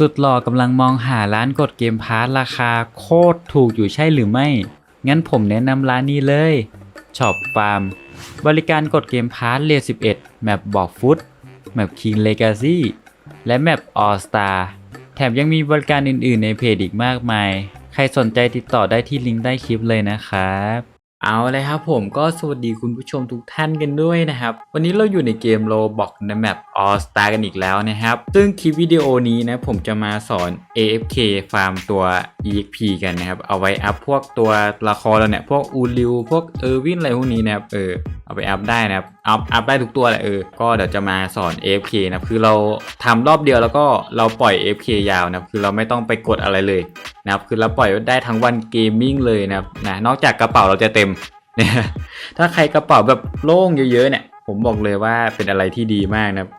สุดหล่อกำลังมองหาร้านกดเกมพาร์ทราคาโคตรถูกอยู่ใช่หรือไม่ งั้นผมแนะนำร้านนี้เลยช็อปฟาร์มบริการกดเกมพาร์ทเล11แมปบอกฟุตแมปคิงเลกาซี่และแมปออสตาแถมยังมีบริการอื่นๆในเพจอีกมากมาย ใครสนใจติดต่อได้ที่ลิงก์ใต้คลิปเลยนะครับ เอาเลยครับผมก็สวัสดีคุณผู้ชมทุกท่านกันด้วยนะครับ วันนี้เราอยู่ในเกมโลบอกในแมป All Star กันอีกแล้วนะครับ ซึ่งคลิปวิดีโอนี้นะผมจะมาสอน AFK ฟาร์มตัว EXP กันนะครับ เอาไว้อัพพวกตัวละครเราเนี่ย พวกอูริว พวกเออร์วินอะไรพวกนี้นะครับเออ เอาไปอัพได้นะครับ อัพ อัพได้ทุกตัวแหละเออ ก็เดี๋ยวจะมาสอน AFK นะครับคือเราทำรอบเดียวแล้วก็เราปล่อย AFK ยาวนะครับคือเราไม่ต้องไปกดอะไรเลยนะครับ คือเราปล่อยได้ทั้งวันเกมมิ่งเลยนะครับนะนอกจากกระเป๋าเราจะเต็มเนี่ยถ้าใครกระเป๋าแบบโล่งเยอะๆเนี่ย ผมบอกเลยว่าเป็นอะไรที่ดีมากนะครับ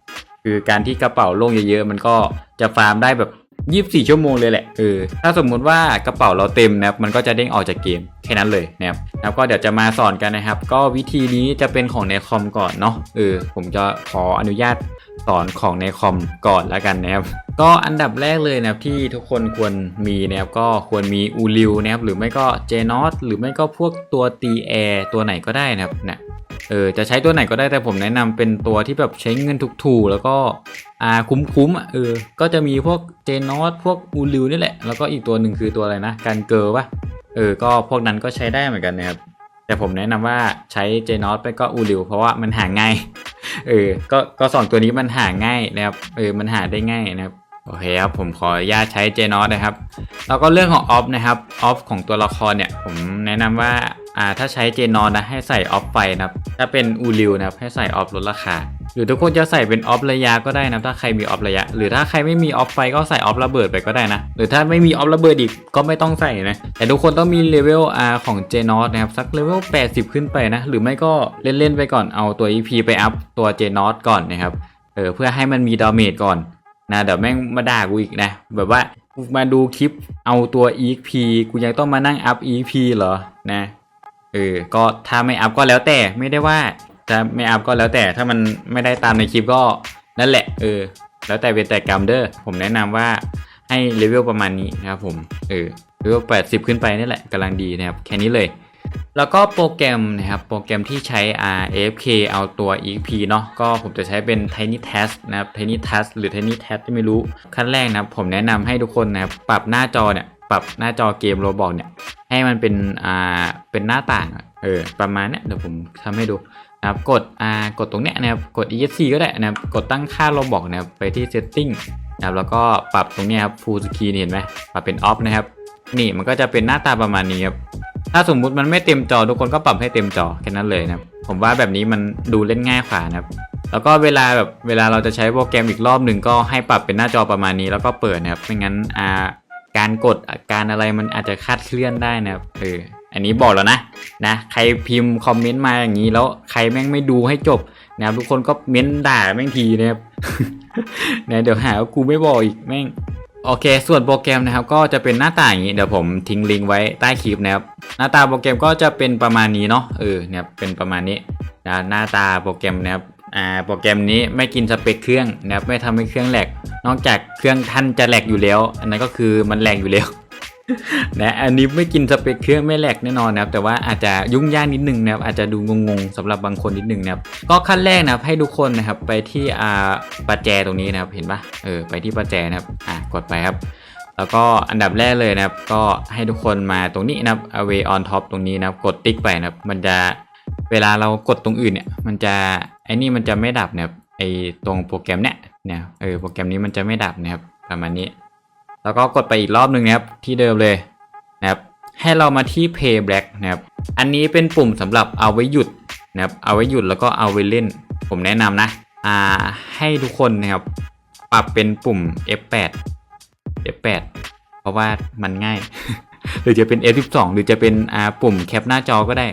คือการที่กระเป๋าโล่งเยอะๆ มันก็จะฟาร์มได้แบบ 24 ชั่วโมงเลยแหละเออถ้าสมมุติว่ากระเป๋าเราเต็มนะครับมันก็จะเด้งออกจากเกมแค่นั้นเลยนะครับแล้วก็เดี๋ยวจะมาสอนกันนะครับ ก็วิธีนี้จะเป็นของในคอมก่อนเนาะเออผมจะขออนุญาต สอนของในคอมก่อนแล้วกันนะครับก็อันดับแรกเลยนะครับที่ทุกคนควรมีนะครับก็ควรมีอูริวนะครับหรือไม่ก็เจนอสหรือไม่ก็พวกตัวตีแอร์ตัวไหนก็ได้นะครับเนี่ยเออจะใช้ตัวไหนก็ได้แต่ผมแนะนำเป็นตัวที่แบบใช้เงินถูกๆแล้วก็อ่าคุ้มๆอะเออก็จะมีพวกเจนอสพวกอูริวนี่แหละแล้วก็อีกตัวหนึ่งคือตัวอะไรนะการเกอร์ปะเออก็พวกนั้นก็ใช้ได้เหมือนกันนะครับแต่ผมแนะนำว่าใช้เจนอสไปก็อูริวเพราะว่ามันหาง่าย เออ ก็ก็สองตัวนี้มันหาง่ายนะครับ เออ มันหาได้ง่ายนะครับ โอเคครับ ผมขออนุญาตใช้เจนอสนะครับ แล้วก็เรื่องของออฟนะครับ ออฟของตัวละครเนี่ย ผมแนะนำว่า อ่าถ้าใช้เจนอสนะให้ใส่ออฟไฟนะครับถ้าเป็นอูริวนะครับให้ใส่ออฟลดราคา หรือทุกคนจะใส่เป็นออฟระยะก็ได้นะถ้าใครมีออฟระยะ หรือถ้าใครไม่มีออฟไฟก็ใส่ออฟระเบิดไปก็ได้นะ หรือถ้าไม่มีออฟระเบิดอีกก็ไม่ต้องใส่นะ แต่ทุกคนต้องมีเลเวล R ของเจนอสนะครับสักเลเวล 80 ขึ้นไปนะ หรือไม่ก็เล่นๆไปก่อนเอาตัว EP ไปอัพตัวเจนอสก่อนนะครับเออเพื่อให้มันมีดาเมจก่อนนะเดี๋ยวแม่งมาด่ากูอีกนะแบบว่ามาดูคลิปเอาตัว EP กูยังต้องมานั่งอัพ EP เหรอนะ เออ ก็ถ้าไม่อัพก็แล้วแต่ไม่ได้ว่าจะไม่อัพก็แล้วแต่ถ้ามันไม่ได้ตามในคลิปก็นั่นแหละ เออ แล้วแต่เวรแต่กรรมเด้อผมแนะนำว่าให้เลเวลประมาณนี้นะครับผม เออเลเวล80 ขึ้นไปนี่แหละกำลังดีนะครับ แค่นี้เลย แล้วก็โปรแกรมนะครับ โปรแกรมที่ใช้ RFK เอาตัว EXP เนาะ ก็ผมจะใช้เป็น Tiny Task นะครับ Tiny Task หรือ Tiny Task ที่ไม่รู้ ขั้นแรกนะครับ ผมแนะนำให้ทุกคนนะครับ ปรับหน้าจอเนี่ย ปรับหน้าจอเกมโรบอกเนี่ย ให้มันเป็นอ่าเป็นหน้าต่างเออประมาณเนี้ยเดี๋ยวผมทำให้ดูนะครับกดอ่ากดตรงเนี้ยนะครับกด ESC ก็ได้นะครับกดตั้งค่าโรบอกนะครับไปที่ Setting นะครับแล้วก็ปรับตรงเนี้ยครับ Full Screen เห็นไหมปรับเป็น Off นะครับ นี่มันก็จะเป็นหน้าตาประมาณนี้ครับถ้าสมมุติมันไม่เต็มจอทุกคนก็ปรับให้เต็มจอแค่นั้นเลยนะครับผมว่าแบบนี้มันดูเล่นง่ายกว่านะครับ แล้วก็เวลาแบบเวลาเราจะใช้โปรแกรมอีกรอบหนึ่งก็ให้ปรับเป็นหน้าจอประมาณนี้แล้วก็เปิดนะครับไม่งั้นอ่า การกดการอะไรมันอาจจะคาดเคลื่อนได้นะครับเอออันนี้บอกแล้วนะนะใครพิมพ์คอมเมนต์มาอย่างนี้แล้วใครแม่งไม่ดูให้จบนะครับทุกคนก็เม้นด่าแม่งทีนะครับนะเดี๋ยวหาว่ากูไม่บอกอีกแม่งโอเค ส่วนโปรแกรมนะครับก็จะเป็นหน้าตาอย่างนี้เดี๋ยวผมทิ้งลิงก์ไว้ใต้คลิปนะครับหน้าตาโปรแกรมก็จะเป็นประมาณนี้เนาะเออเนี่ยเป็นประมาณนี้นะหน้าตาโปรแกรมนะครับ โปรแกรมนี้ไม่กินสเปคเครื่องนะครับไม่ทำให้เครื่องแหลก นอกจากเครื่องท่านจะแหลกอยู่แล้ว อันนั้นก็คือมันแหลกอยู่แล้วนะอันนี้ไม่กินสเปคเครื่องไม่แหลกแน่นอนนะครับ แต่ว่าอาจจะยุ่งยากนิดนึงนะครับ อาจจะดูงงๆสำหรับบางคนนิดนึงนะครับ ก็ขั้นแรกนะครับให้ทุกคนนะครับไปที่อ่าประแจตรงนี้นะครับ เห็นปะเออไปที่ประแจนะครับ อ่ากดไปครับ แล้วก็อันดับแรกเลยนะครับ ก็ให้ทุกคนมาตรงนี้นะครับ away on top ตรงนี้นะครับ กดติ๊กไปนะครับ มันจะ เวลาเรากดตรงอื่นเนี่ย มันจะไอ้นี่มันจะไม่ดับนะครับไอ้ตรงโปรแกรมเนี่ยเนี่ยเออโปรแกรมนี้มันจะไม่ดับนะครับประมาณนี้ แล้วก็กดไปอีกรอบหนึ่งนะครับที่เดิมเลยนะครับให้เรามาที่ play black นะครับ อันนี้เป็นปุ่มสำหรับเอาไว้หยุดนะครับเอาไว้หยุดแล้วก็เอาไว้เล่น ผมแนะนำนะอ่าให้ทุกคนนะครับปรับเป็นปุ่ม F8 F8 เพราะว่ามันง่าย หรือจะเป็น F12 หรือจะเป็นอ่าปุ่มแคปหน้าจอก็ได้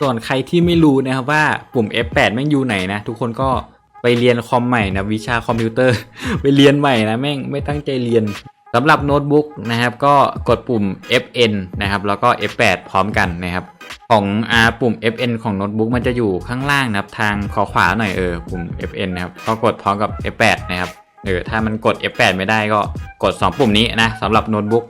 ส่วนใครที่ไม่รู้นะครับว่าปุ่ม F8 แม่งอยู่ไหนนะ ทุกคนก็ไปเรียนคอมใหม่นะวิชาคอมพิวเตอร์ ไปเรียนใหม่นะแม่งไม่ตั้งใจเรียนสำหรับโน้ตบุ๊กนะครับก็กดปุ่ม Fn นะครับแล้วก็ F8 พร้อมกันนะครับของอปุ่ม Fn ของโน้ตบุ๊กมันจะอยู่ข้างล่างนะครับทางขอขวาหน่อยเออปุ่ม Fn นะครับก็กดพร้อมกับ F8 นะครับเออถ้ามันกด F8 ไม่ได้ก็กด 2 ปุ่มนี้นะสำหรับโน้ตบุ๊ก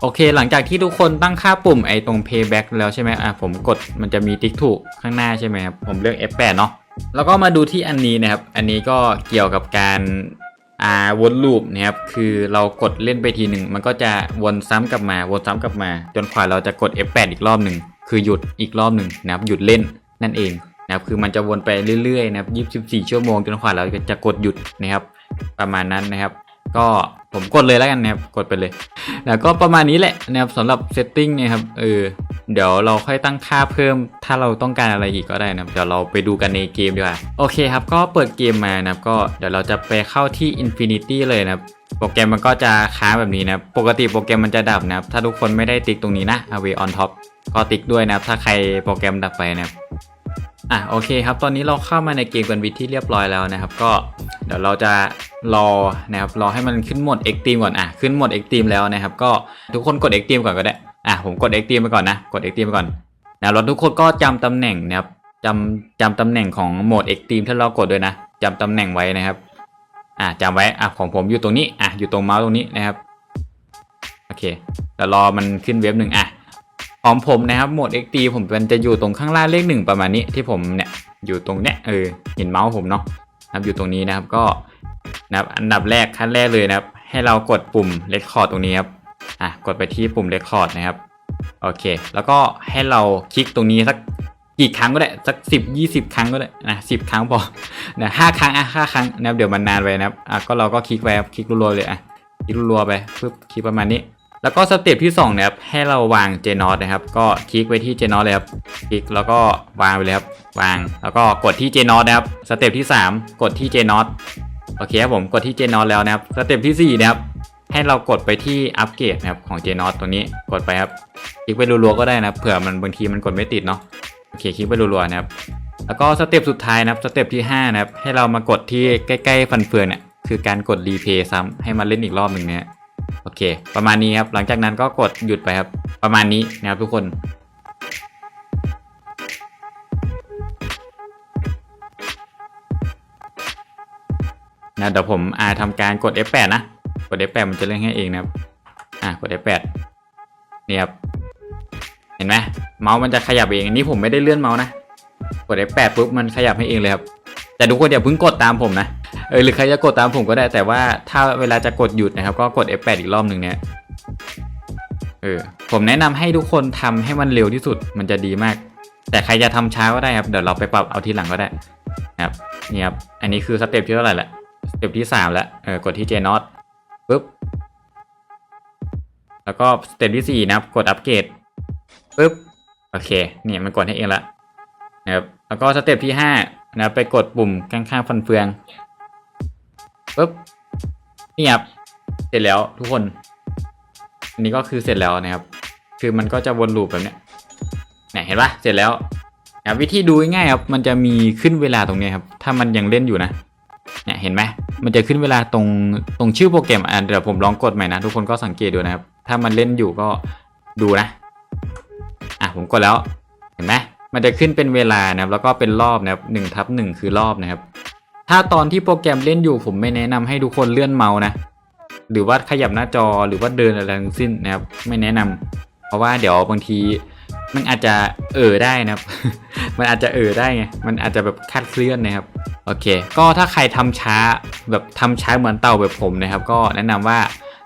โอเคหลังจากที่ทุกคนตั้งค่าปุ่มไอ้ตรง payback แล้วใช่ไหมอะผมกดมันจะมีติ๊กถูกข้างหน้าใช่ไหมครับผมเลือก F8 เนาะแล้วก็มาดูที่อันนี้นะครับ อันนี้ก็เกี่ยวกับการอ่าวนลูปนะครับคือเรากดเล่นไปทีหนึ่งมันก็จะวนซ้ำกลับมาวนซ้ำกลับมา จนกว่าเราจะกด F8 อีกรอบหนึ่งคือหยุดอีกรอบหนึ่งนะครับหยุดเล่นนั่นเองนะครับคือมันจะวนไปเรื่อยๆนะครับ24 ชั่วโมงจนกว่าเราจะกดหยุดนะครับประมาณนั้นนะครับ ก็ผมกดเลยแล้วกันนะครับกดไปเลย แล้วก็ประมาณนี้แหละนะครับสำหรับเซตติ้งเนี่ยครับเออเดี๋ยวเราค่อยตั้งค่าเพิ่ม ถ้าเราต้องการอะไรอีกก็ได้นะครับเดี๋ยวเราไปดูกันในเกมดีกว่าโอเคครับ ก็เปิดเกมมานะครับก็เดี๋ยวเราจะไปเข้าที่ Infinity เลยนะครับโปรแกรมมันก็จะค้างแบบนี้นะปกติโปรแกรมมันจะดับนะครับถ้าทุกคนไม่ได้ติ๊กตรงนี้นะ Away on top ก็ติ๊กด้วยนะครับถ้าใครโปรแกรมดับไปนะครับ อะโอเคครับ ตอนนี้เราเข้ามาในเกมกันวิที่เรียบร้อยแล้วนะครับ ก็เดี๋ยวเราจะรอนะครับรอให้มันขึ้นหมด Extreme ก่อนอะขึ้นหมด Extreme แล้วนะครับ ก็ทุกคนกด Extreme ก่อนก็ได้อะผมกด Extreme ไปก่อนนะกด Extreme ไปก่อนนะแล้วทุกคนก็จำตำแหน่งนะครับจำจำตำแหน่งของโหมด Extreme ที่เรากดด้วยนะจำตำแหน่งไว้นะครับอะจำไว้อะของผมอยู่ตรงนี้อะอยู่ตรงเมาส์ตรงนี้นะครับโอเคแล้วรอมันขึ้นเว็บหนึ่งอะ ของผมนะครับโหมด XD ผมมันจะอยู่ตรงข้างล่างเลขหนึ่งประมาณนี้ที่ผมเนี่ยอยู่ตรงเนี้ยเออเห็นเมาส์ผมเนาะนะครับอยู่ตรงนี้นะครับก็นะครับอันดับแรกขั้นแรกเลยนะครับ ให้เรากดปุ่ม Record ตรงนี้ครับอะกดไปที่ปุ่ม Record นะครับโอเค แล้วก็ให้เราคลิกตรงนี้สักกี่ครั้งก็ได้สักสิบยี่สิบครั้งก็ได้นะสิบครั้งพอนะห้าครั้งอะห้าครั้งนะครับเดี๋ยวมันนานไปนะครับอะก็เราก็คลิกไปครับคลิกรัวๆเลยอะคลิกรัวๆไปปึ๊บคลิกประมาณนี้ แล้วก็สเต็ปที่2นะครับให้เราวางเจนอตนะครับ ก็คลิกไปที่เจนอตเลยครับคลิกแล้วก็วางไปเลยครับวาง แล้วก็กดที่เจนอตนะครับสเต็ปที่ 3 กดที่เจนอตโอเคครับผมกดที่เจนอตแล้วนะครับสเต็ปที่4นะครับให้เรากดไปที่อัปเกรดนะครับของเจนอตตัวนี้กดไปครับคลิกไปรัวๆก็ได้นะเผื่อมันบางทีมันกดไม่ติดเนาะโอเคคลิกไปรัวๆนะครับแล้วก็สเต็ปสุดท้ายนะครับสเต็ปที่5นะครับให้เรามากดที่ใกล้ๆฟันเฟืองเนี่ยคือการกดรีเพย์ซ้ำให้มันเล่นอีกรอบหนึ่งเนี่ย โอเค ประมาณนี้ครับ หลังจากนั้นก็กดหยุดไปครับ ประมาณนี้นะครับทุกคนนะเดี๋ยวผมอาทำการกด F8 นะ กด F8 มันจะเล่นให้เองนะครับ อะกด F8 นี่ครับ เห็นไหมเมาส์มันจะขยับเอง อันนี้ผมไม่ได้เลื่อนเมาส์นะ กด F8 ปุ๊บมันขยับให้เองเลยครับ แต่ทุกคนอย่าเพิ่งกดตามผมนะ เออหรือใครจะกดตามผมก็ได้ แต่ว่าถ้าเวลาจะกดหยุดนะครับ ก็กด F8 อีกรอบหนึ่งเนี่ยเออผมแนะนำให้ทุกคนทำให้มันเร็วที่สุดมันจะดีมาก แต่ใครจะทำช้าก็ได้ครับเดี๋ยวเราไปปรับเอาทีหลังก็ได้ครับนี่ครับอันนี้คือสเต็ปที่เท่าไหร่ละสเต็ปที่สามแล้วเออกดที่ JNOT ปุ๊บแล้วก็สเต็ปที่สี่นะครับกดอัปเกรดปุ๊บโอเคเนี่ยมันกดให้เองละนะครับแล้วก็สเต็ปที่ห้านะไปกดปุ่มข้างๆฟันเฟือง ปุ๊บนี่ครับเสร็จแล้วทุกคน อันนี้ก็คือเสร็จแล้วนะครับ คือมันก็จะวนลูปแบบเนี้ยเนี่ยเห็นปะเสร็จแล้วนะวิธีดูง่ายครับ มันจะมีขึ้นเวลาตรงนี้ครับ ถ้ามันยังเล่นอยู่นะ เนี่ยเห็นไหม มันจะขึ้นเวลาตรงตรงชื่อโปรแกรมอะเดี๋ยวผมลองกดใหม่นะ ทุกคนก็สังเกตดูนะครับ ถ้ามันเล่นอยู่ก็ดูนะ อะผมกดแล้ว เห็นไหมมันจะขึ้นเป็นเวลานะครับ แล้วก็เป็นรอบนะครับหนึ่งทับหนึ่งคือรอบนะครับ ถ้าตอนที่โปรแกรมเล่นอยู่ผมไม่แนะนำให้ทุกคนเลื่อนเมาส์นะ หรือว่าขยับหน้าจอหรือว่าเดินอะไรทั้งสิ้นนะครับ ไม่แนะนำเพราะว่าเดี๋ยวบางทีมันอาจจะเออได้นะครับ มันอาจจะเออได้ไง มันอาจจะแบบคาดเคลื่อนนะครับ โอเค ก็ถ้าใครทำช้าแบบทำช้าเหมือนเต่าแบบผมนะครับ ก็แนะนำว่า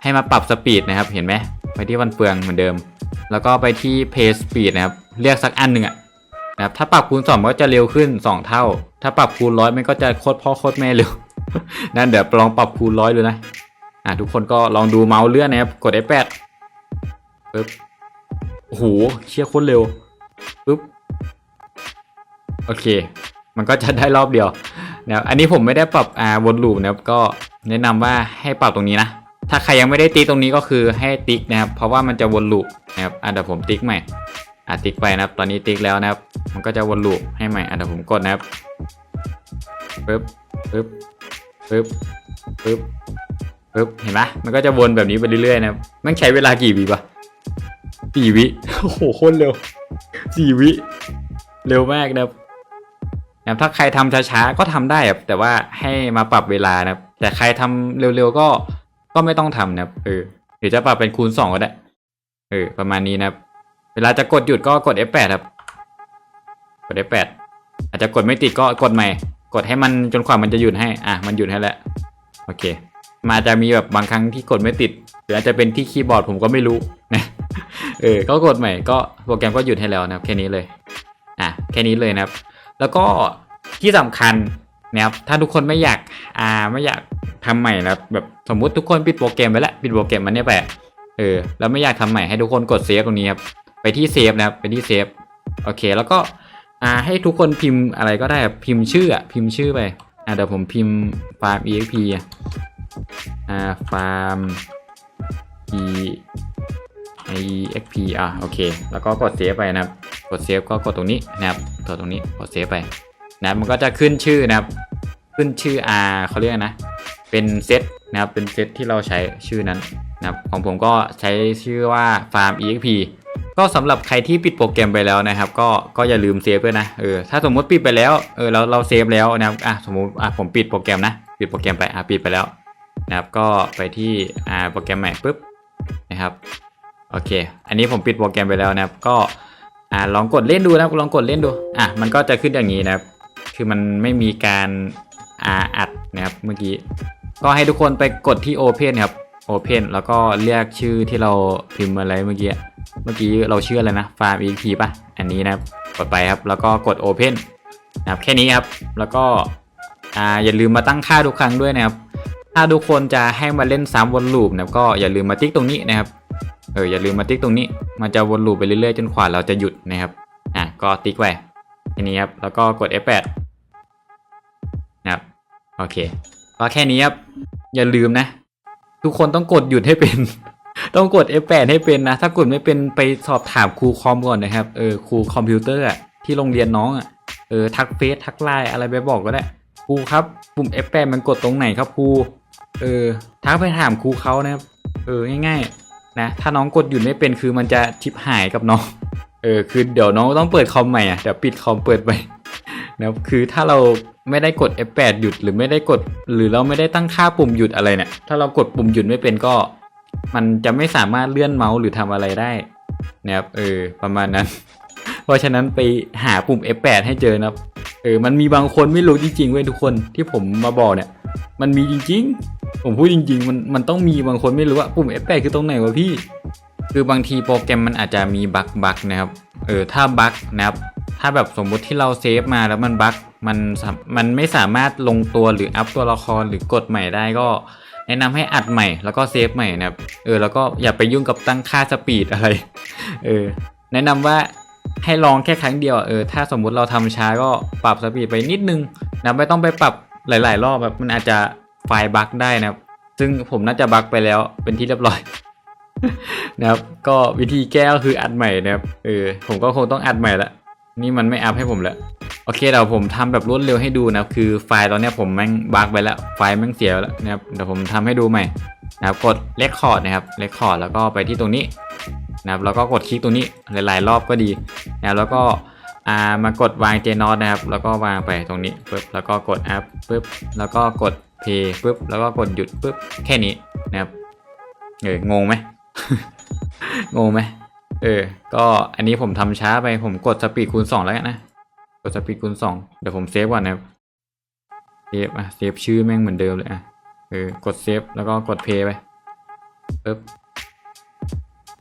ให้มาปรับสปีดนะครับ เห็นไหมไปที่วันเฟืองเหมือนเดิม แล้วก็ไปที่ Pay Speed นะครับ เลือกสักอันหนึ่งอะ นะครับถ้าปรับคูณ 2 ก็จะเร็วขึ้น 2 เท่า ถ้าปรับคูณร้อยมันก็จะโคตรพ่อโคตรแม่เร็วนั่นเดี๋ยวลองปรับคูณร้อยดูนะอะทุกคนก็ลองดูเมาส์เลื่อนนะครับกด F8 ปึ๊บโอ้โหเชี่ยโคตรเร็วปึ๊บโอเค มันก็จะได้รอบเดียวนะอันนี้ผมไม่ได้ปรับอ่าวนลูปนะครับก็แนะนำว่าให้ปรับตรงนี้นะถ้าใครยังไม่ได้ติตรงนี้ก็คือให้ติ๊กนะครับเพราะว่ามันจะวนลูปนะครับอะเดี๋ยวผมติ๊กใหม่ อะติ๊กไปนะครับ ตอนนี้ติ๊กแล้วนะครับ มันก็จะวนลูปให้ใหม่อะเดี๋ยวผมกดนะครับปึ๊บปึ๊บปึ๊บปึ๊บปึ๊บเห็นไหมมันก็จะวนแบบนี้ไปเรื่อยๆนะครับมันใช้เวลากี่วิปะสี่วิโอ้โหโคตรเร็วสี่วิ เร็วมากนะครับนะครับถ้าใครทำช้าๆก็ทำได้ครับแต่ว่าให้มาปรับเวลานะครับ แต่ใครทำเร็วๆก็ก็ไม่ต้องทำนะครับเออเดี๋ยวจะปรับเป็นคูณสองก็ได้เออประมาณนี้นะครับ เวลาจะกดหยุดก็กด F8 ครับ กด F8 อาจจะกดไม่ติดก็กดใหม่ กดให้มันจนกว่ามันจะหยุดให้ อะ มันหยุดให้แล้ว โอเค มาจะมีแบบบางครั้งที่กดไม่ติด หรืออาจจะเป็นที่คีย์บอร์ดผมก็ไม่รู้นะ เออ ก็กดใหม่ ก็โปรแกรมก็หยุดให้แล้วนะครับ แค่นี้เลย อะ แค่นี้เลยนะครับ แล้วก็ที่สำคัญนะครับ ถ้าทุกคนไม่อยาก อ่า ไม่อยากทำใหม่นะครับแบบสมมุติทุกคนปิดโปรแกรมไปแล้ว ปิดโปรแกรมมันเนี่ยไป เออ แล้วไม่อยากทำใหม่ให้ทุกคนกดเซฟตรงนี้ครับ ไปที่เซฟนะครับไปที่เซฟโอเค แล้วก็อ่าให้ทุกคนพิมพ์อะไรก็ได้พิมพ์ชื่อพิมพ์ชื่อไปอ่าเดี๋ยวผมพิมพ์ฟาร์ม exp อ่าฟาร์ม e exp อะโอเค แล้วก็กดเซฟไปนะครับ กดเซฟก็กดตรงนี้นะครับกดตรงนี้กดเซฟไปนะครับมันก็จะขึ้นชื่อนะครับ ขึ้นชื่อ R เขาเรียกนะ เป็นเซตนะครับเป็นเซตที่เราใช้ชื่อนั้นนะครับของผมก็ใช้ชื่อว่า farm exp ก็สำหรับใครที่ปิดโปรแกรมไปแล้วนะครับ ก็ก็อย่าลืมเซฟด้วยนะเออถ้าสมมติปิดไปแล้วเออเราเราเซฟแล้วนะครับอะสมมติอะผมปิดโปรแกรมนะปิดโปรแกรมไปอะปิดไปแล้วนะครับ ก็ไปที่อ่าโปรแกรมใหม่ปุ๊บนะครับโอเค อันนี้ผมปิดโปรแกรมไปแล้วนะครับ ก็อ่าลองกดเล่นดูนะครับลองกดเล่นดูอะมันก็จะขึ้นอย่างนี้นะครับ คือมันไม่มีการอ่าอัดนะครับเมื่อกี้ก็ให้ทุกคนไปกดที่ Open ครับ Open แล้วก็เรียกชื่อที่เราพิมพ์อะไรเมื่อกี้ เมื่อกี้เราเชื่ออะไรนะ Farm EXP ป่ะ อันนี้นะครับกดไปครับ แล้วก็กด Open นะครับแค่นี้ครับ แล้วก็อ่าอย่าลืมมาตั้งค่าทุกครั้งด้วยนะครับ ถ้าทุกคนจะให้มาเล่นซ้ำวนลูปนะครับก็อย่าลืมมาติ๊กตรงนี้นะครับเอออย่าลืมมาติ๊กตรงนี้ มันจะวนลูปไปเรื่อยๆจนกว่าเราจะหยุดนะครับอะก็ติ๊กไว้แค่นี้ครับแล้วก็กด F8 นะครับโอเคก็แค่นี้ครับอย่าลืมนะ ทุกคนต้องกดหยุดให้เป็น ต้องกด F8 ให้เป็นนะ ถ้ากดไม่เป็นไปสอบถามครูคอมก่อนนะครับ เออครูคอมพิวเตอร์อะที่โรงเรียนน้องอะเออทักเฟซทักไลน์อะไรไปบอกก็ได้ครูครับปุ่ม F8 มันกดตรงไหนครับครูเออทักไปถามครูเขานะครับเออง่ายๆนะถ้าน้องกดหยุดไม่เป็นคือมันจะชิปหายกับน้องเออคือเดี๋ยวน้องต้องเปิดคอมใหม่อะเดี๋ยวปิดคอมเปิดไปนะครับคือถ้าเราไม่ได้กด F8 หยุดหรือไม่ได้กด หรือเราไม่ได้ตั้งค่าปุ่มหยุดอะไรเนี่ยถ้าเรากดปุ่มหยุดไม่เป็นก็ มันจะไม่สามารถเลื่อนเมาส์หรือทำอะไรได้นะครับเออประมาณนั้น เพราะฉะนั้นไปหาปุ่ม F8 ให้เจอนะครับเออมันมีบางคนไม่รู้จริงๆเว้ยทุกคนที่ผมมาบอกเนี่ย มันมีจริง ๆ ผมพูดจริง ๆ มันมันต้องมีบางคนไม่รู้ว่าปุ่ม F8 คือตรงไหนวะพี่ คือบางทีโปรแกรมมันอาจจะมีบั๊กบั๊กนะครับ เออถ้าบั๊กนะครับ ถ้าแบบสมมุติที่เราเซฟมาแล้วมันบั๊กมันมมันไม่สามารถลงตัวหรืออัพตัวละครหรือกดใหม่ได้ก็ แนะนำให้อัดใหม่แล้วก็เซฟใหม่นะครับเออแล้วก็อย่าไปยุ่งกับตั้งค่าสปีดอะไรเออแนะนำว่าให้ลองแค่ครั้งเดียวเออถ้าสมมุติเราทำช้าก็ปรับสปีดไปนิดนึงนะไม่ต้องไปปรับหลาย ๆ รอบแบบมันอาจจะไฟล์บั๊กได้นะครับ ซึ่งผมน่าจะบั๊กไปแล้วเป็นที่เรียบร้อยนะครับ ก็วิธีแก้ก็คืออัดใหม่นะครับเออผมก็คงต้องอัดใหม่ละนี่มันไม่อัพให้ผมแล้ว โอเคเดี๋ยวผมทำแบบรวดเร็วให้ดูนะครับคือไฟล์ตอนนี้ผมแม่งบั๊กไปแล้วไฟล์แม่งเสียแล้วนะครับเดี๋ยวผมทำให้ดูใหม่นะครับกดเลคคอร์ดนะครับเลคคอร์ดแล้วก็ไปที่ตรงนี้นะครับแล้วก็กดคลิกตรงนี้หลายๆ รอบก็ดีนะแล้วก็อ่ามากดวางเจนอตนะครับ แล้วก็วางไปตรงนี้ปึ๊บแล้วก็กดอัพปึ๊บแล้วก็กดเพย์ปึ๊บแล้วก็กดหยุดปึ๊บแค่นี้นะครับเอองงไหมงงไหมเออ ก็อันนี้ผมทำช้าไปผมกดสปีดคูณสองแล้วกันนะ กดสปีดคูณสองเดี๋ยวผมเซฟก่อนนะครับเซฟอะเซฟชื่อแม่งเหมือนเดิมเลยอะเออกดเซฟแล้วก็กดเพย์ไปปึ๊บ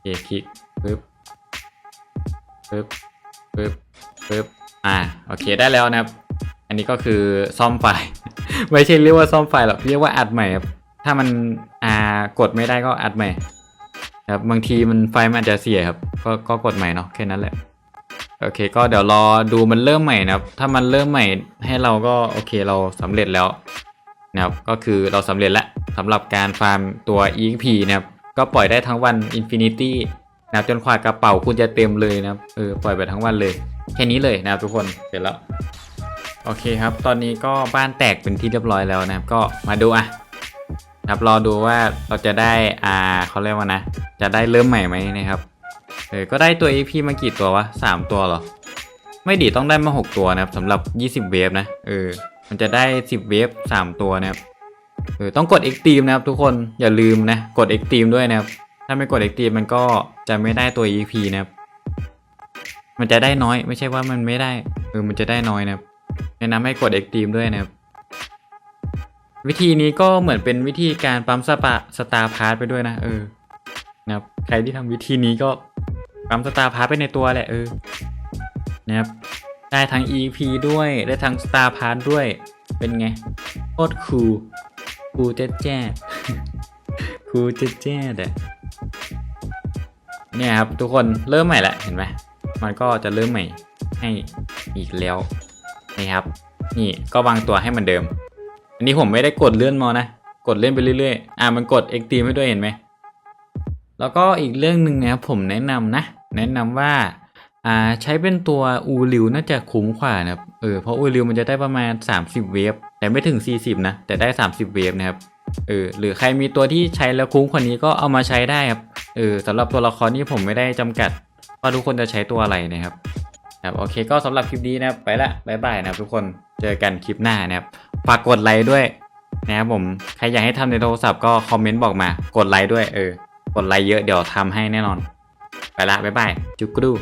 เอคลิกปึ๊บปึ๊บปึ๊บปึ๊บอ่าโอเคได้แล้วนะครับ อันนี้ก็คือซ่อมไฟล์ไม่ใช่เรียกว่าซ่อมไฟล์หรอกเรียกว่าอัดใหม่ครับถ้ามันอ่ากดไม่ได้ก็อัดใหม่ครับบางทีมันไฟมันอาจจะเสียครับก็ก็กดใหม่เนาะแค่นั้นแหละ โอเค ก็เดี๋ยวรอดูมันเริ่มใหม่นะครับ ถ้ามันเริ่มใหม่ให้เราก็โอเคเราสำเร็จแล้วนะครับก็คือเราสำเร็จแล้วสำหรับการฟาร์มตัว EXP นะครับก็ปล่อยได้ทั้งวัน Infinity นะครับจนกว่ากระเป๋าคุณจะเต็มเลยนะครับเออปล่อยไปทั้งวันเลยแค่นี้เลยนะครับทุกคนเสร็จแล้วโอเคครับ ตอนนี้ก็บ้านแตกเป็นที่เรียบร้อยแล้วนะครับ ก็มาดูอะครับรอดูว่าเราจะได้อ่าเขาเรียกว่านะ จะได้เริ่มใหม่ไหมนะครับ เออก็ได้ตัว EP มากี่ตัววะสามตัวเหรอ ไม่ดีต้องได้มาหกตัวนะครับสำหรับยี่สิบเวฟนะเออมันจะได้สิบเวฟสามตัวนะครับเออต้องกด Extreme นะครับทุกคนอย่าลืมนะกด Extreme ด้วยนะครับถ้าไม่กด Extreme มันก็จะไม่ได้ตัว EP นะครับมันจะได้น้อยไม่ใช่ว่ามันไม่ได้เออมันจะได้น้อยนะครับแนะนำให้กด Extreme ด้วยนะครับวิธีนี้ก็เหมือนเป็นวิธีการปั๊มสปาสตาร์พาร์ไปด้วยนะเออนะครับใครที่ทำวิธีนี้ก็ ปั๊มสตาร์พาร์ไปในตัวแหละเออนะครับได้ทั้ง EP ด้วยได้ทั้งสตาร์พาร์ด้วยเป็นไงโคตรคูลคูลแจ๊ดแจ๊ดคูลแจ๊ดแจ๊ดอะเนี่ยครับทุกคนเริ่มใหม่ละเห็นไหมมันก็จะเริ่มใหม่ให้อีกแล้วนี่ครับ นี่ก็วางตัวให้มือนเดิม อันนี้ผมไม่ได้กดเลื่อนมอนะ กดเล่นไปเรื่อยๆ อ่ามันกด X ตีให้ด้วยเห็นไหม แล้วก็อีกเรื่องหนึ่งนะครับผมแนะนำนะ แนะนำว่าอ่าใช้เป็นตัวอูริวน่าจะคุ้มกว่านะครับเออเพราะอูริวมันจะได้ประมาณ 30 เวฟแต่ไม่ถึง 40 นะ แต่ได้ 30 เวฟนะครับเออหรือใครมีตัวที่ใช้แล้วคุ้มกว่านี้ก็เอามาใช้ได้ครับเออสำหรับตัวละครนี้ผมไม่ได้จำกัดว่าทุกคนจะใช้ตัวอะไรนะครับครับโอเคก็สำหรับคลิปนี้นะครับไปละบายบายนะครับทุกคนเจอกันคลิปหน้านะครับฝากกดไลค์ด้วยนะครับผมใครอยากให้ทำในโทรศัพท์ก็คอมเมนต์บอกมา กดไลค์ด้วยเออกดไลค์เยอะเดี๋ยวทำให้แน่นอน ไปละบ๊ายบายจุกกรู